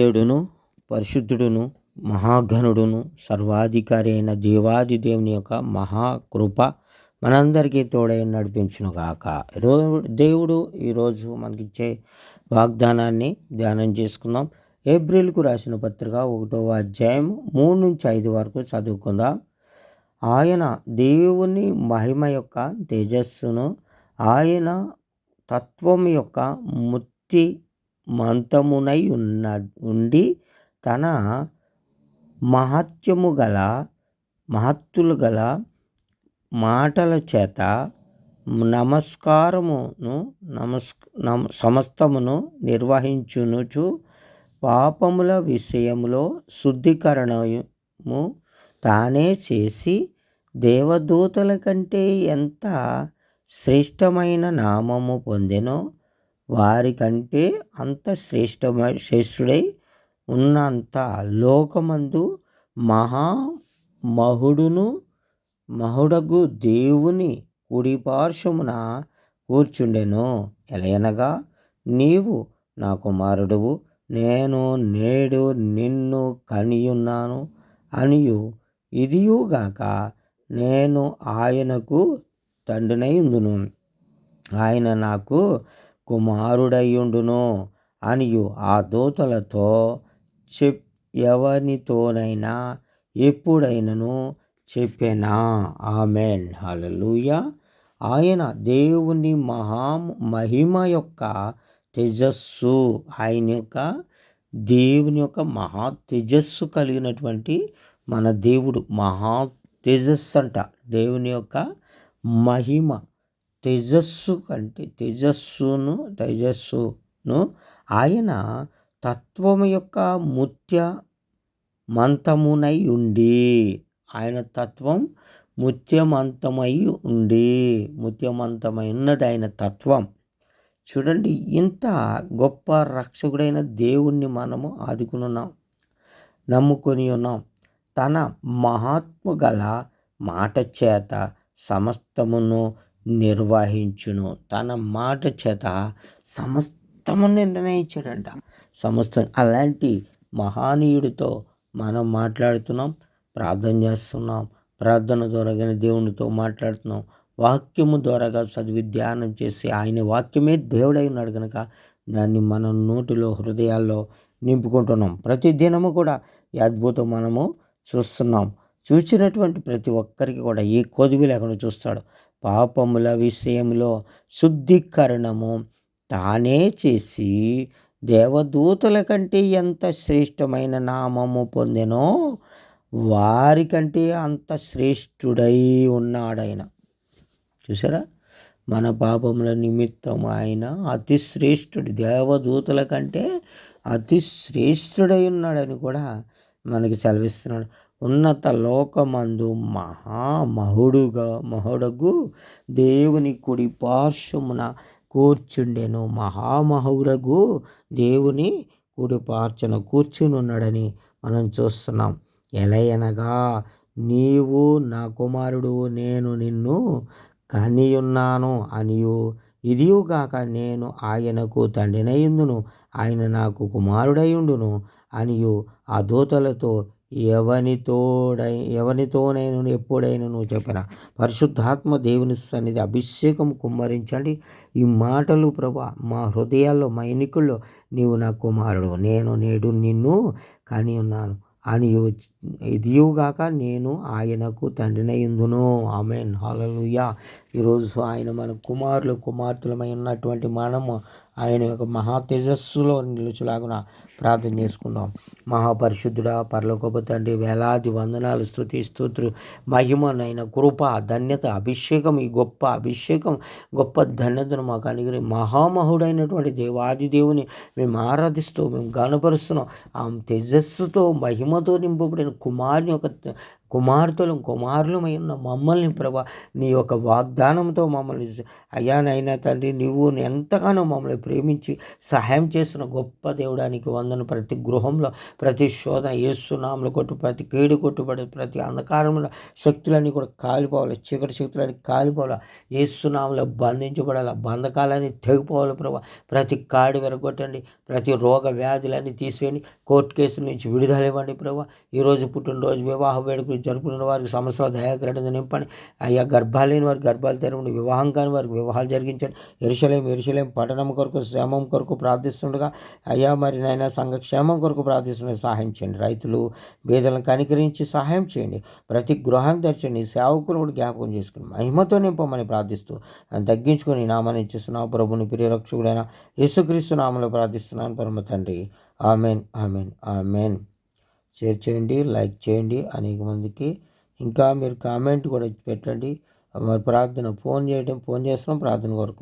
దేవుడును పరిశుద్ధుడును మహాఘనుడును సర్వాధికారి అయిన దేవాది దేవుని యొక్క మహాకృప మనందరికీ తోడై నడిపించును గాక. దేవుడు ఈరోజు మనకిచ్చే వాగ్దానాన్ని ధ్యానం చేసుకుందాం. ఏప్రిల్కు రాసిన పత్రిక ఒకటవ అధ్యాయం మూడు నుంచి ఐదు వరకు చదువుకుందాం. ఆయన దేవుని మహిమ యొక్క తేజస్సును ఆయన తత్వం యొక్క ముత్తి మంతమునై ఉన్న ఉండి తన మహత్యము గల మహత్తులు గల మాటల చేత నమస్కారమును నమస్ సమస్తమును నిర్వహించునుచు పాపముల విషయంలో శుద్ధీకరణము తానే చేసి దేవదూతల కంటే ఎంత శ్రేష్టమైన నామము పొందెనో వారికంటే అంత శ్రేష్టమై శ్రేష్ఠుడై ఉన్నంత లోకమందు మహా మహుడును మహుడగు దేవుని కుడి పార్శ్వమున కూర్చుండెను. ఎలయనగా నీవు నా కుమారుడువు నేను నేడు నిన్ను కనియున్నాను అనియు. ఇదియుగాక నేను ఆయనకు తండ్రినై ఉందును. ఆయన నాకు కుమారుడయ్యుండును అనియు ఆ దూతలతో చెప్ ఎవరితోనైనా ఎప్పుడైనను చెప్పెనా? ఆమెన్. హలలుయ ఆయన దేవుని మహా మహిమ యొక్క తేజస్సు ఆయన యొక్క దేవుని యొక్క మహా తేజస్సు కలిగినటువంటి మన దేవుడు. మహా తేజస్సు అంట. దేవుని యొక్క మహిమ. తేజస్సు కంటే తేజస్సును తేజస్సును ఆయన తత్వము యొక్క ముత్య మంతమునై ఉండి ఆయన తత్వం ముత్యమంతమై ఉండి ముత్యమంతమై ఉన్నది ఆయన తత్వం. చూడండి ఇంత గొప్ప రక్షకుడైన దేవుణ్ణి మనము ఆదుకునున్నాం నమ్ముకొని ఉన్నాం. తన మహాత్మ గల మాట చేత సమస్తమును నిర్వహించును. తన మాట చేత సమస్తము నిర్ణయించాడంట. సమస్తం అలాంటి మహానీయుడితో మనం మాట్లాడుతున్నాం ప్రార్థన చేస్తున్నాం ప్రార్థన ద్వారా దేవునితో మాట్లాడుతున్నాం వాక్యము ద్వారాగా చదివి ధ్యానం చేసి ఆయన వాక్యమే దేవుడై ఉన్నాడు కనుక దాన్ని మనం నోటిలో హృదయాల్లో నింపుకుంటున్నాం. ప్రతి దినము కూడా ఈ అద్భుతం మనము చూస్తున్నాం. చూసినటువంటి ప్రతి ఒక్కరికి కూడా ఏ కొదువి లేకుండా చూస్తాడు. పాపముల విషయంలో శుద్ధీకరణము తానే చేసి దేవదూతల కంటే ఎంత శ్రేష్టమైన నామము పొందినో వారికంటే అంత శ్రేష్ఠుడై ఉన్నాడాయన. చూసారా మన పాపముల నిమిత్తం ఆయన అతి శ్రేష్ఠుడు దేవదూతల కంటే అతి శ్రేష్ఠుడై ఉన్నాడని కూడా మనకి సెలవిస్తున్నాడు. ఉన్నత లోకమందు మహామహుడుగా మహుడగు దేవుని కుడి పార్శ్వమున కూర్చుండెను. మహామహుడగు దేవుని కుడి పార్చన కూర్చునున్నాడని మనం చూస్తున్నాం. ఎలయనగా నీవు నా కుమారుడు నేను నిన్ను కనియున్నాను అనియు. ఇదియుగాక నేను ఆయనకు తండ్రినయుందును ఆయన నాకు కుమారుడయుండును అనియు. ఆ దూతలతో ఎవనితోడై ఎవనితోనైనా ఎప్పుడైనా నువ్వు చెప్పిన? పరిశుద్ధాత్మ దేవుని సన్నిధి అభిషేకం కుమ్మరించండి. ఈ మాటలు ప్రభా మా హృదయాల్లో మా ఎన్నికల్లో నీవు నా కుమారుడు. నేను నేడు నిన్ను కానీ ఉన్నాను అని ఇదియుగాక నేను ఆయనకు తండ్రినయుందును ఆమెన్. హల్లెలూయా. ఈరోజు ఆయన మన కుమారులు కుమార్తెలమై ఉన్నటువంటి మనము ఆయన యొక్క మహా తేజస్సులో నిలుచులాగున ప్రార్థన చేసుకుందాం. మహాపరిశుద్ధుడా పరలోకపు తండ్రి వేలాది వందనాలు స్థుతి స్తోత్రు మహిమనైన కృప ధన్యత అభిషేకం ఈ గొప్ప అభిషేకం గొప్ప ధన్యతను మాకు అనుగ్రహి మహామహుడైనటువంటి దేవాది దేవుని మేము ఆరాధిస్తూ మేము గనపరుస్తున్నాం ఆ తేజస్సుతో మహిమతో నింపబడిన కుమారుని యొక్క కుమార్తెలు కుమారులమై ఉన్న మమ్మల్ని ప్రభా నీ యొక్క వాగ్దానంతో మమ్మల్ని అయ్యానైనా తండ్రి నువ్వు ఎంతగానో మమ్మల్ని ప్రేమించి సహాయం చేస్తున్న గొప్ప దేవుడానికి వందను. ప్రతి గృహంలో ప్రతి శోధన ఏసునాములు కొట్టు ప్రతి కేడు కొట్టుబడి ప్రతి అంధకారంలో శక్తులన్నీ కూడా కాలిపోవాలి చీకటి శక్తులన్నీ కాలిపోవాలి. ఏసునాములు బంధించబడాలి బంధకాలన్నీ తెగిపోవాలి ప్రభా. ప్రతి కాడి విరగొట్టండి ప్రతి రోగ వ్యాధులన్నీ తీసివేయండి కోర్టు కేసుల నుంచి విడుదల ఇవ్వండి ప్రభా. ఈరోజు పుట్టినరోజు వివాహ వేడుకలు జరుపుకున్న వారికి సంవత్సరాలు దయాకరణ నింపండి. అయ్యా గర్భాలు లేని వారికి గర్భాలు తెరవండి. వివాహం కాని వారికి వివాహాలు జరిగించండి. ఎరుసలేం ఎరుసలేం పట్టణం కొరకు క్షేమం కొరకు ప్రార్థిస్తుండగా అయ్యా మరి నాయన సంఘ క్షేమం కొరకు ప్రార్థిస్తుండగా సహాయం చేయండి. రైతులు బీదలను కనికరించి సహాయం చేయండి. ప్రతి గృహాన్ని తెరచండి. సేవకులు కూడా జ్ఞాపకం చేసుకుని మహిమతో నింపమని ప్రార్థిస్తూ తగ్గించుకొని నామాన్ని ఇచ్చిస్తున్నావు ప్రభుని ప్రియరక్షకుడైన యేసుక్రీస్తు నామంలో ప్రార్థిస్తున్నాను. పరమ తండ్రి. Amen amen amen. షేర్ చేయండి లైక్ చేయండి అనేక మందికి. ఇంకా మీరు కామెంట్ కూడా పెట్టండి. మరి ప్రార్థన ఫోన్ చేయడం ఫోన్ చేస్తున్నాం ప్రార్థన కొరకు.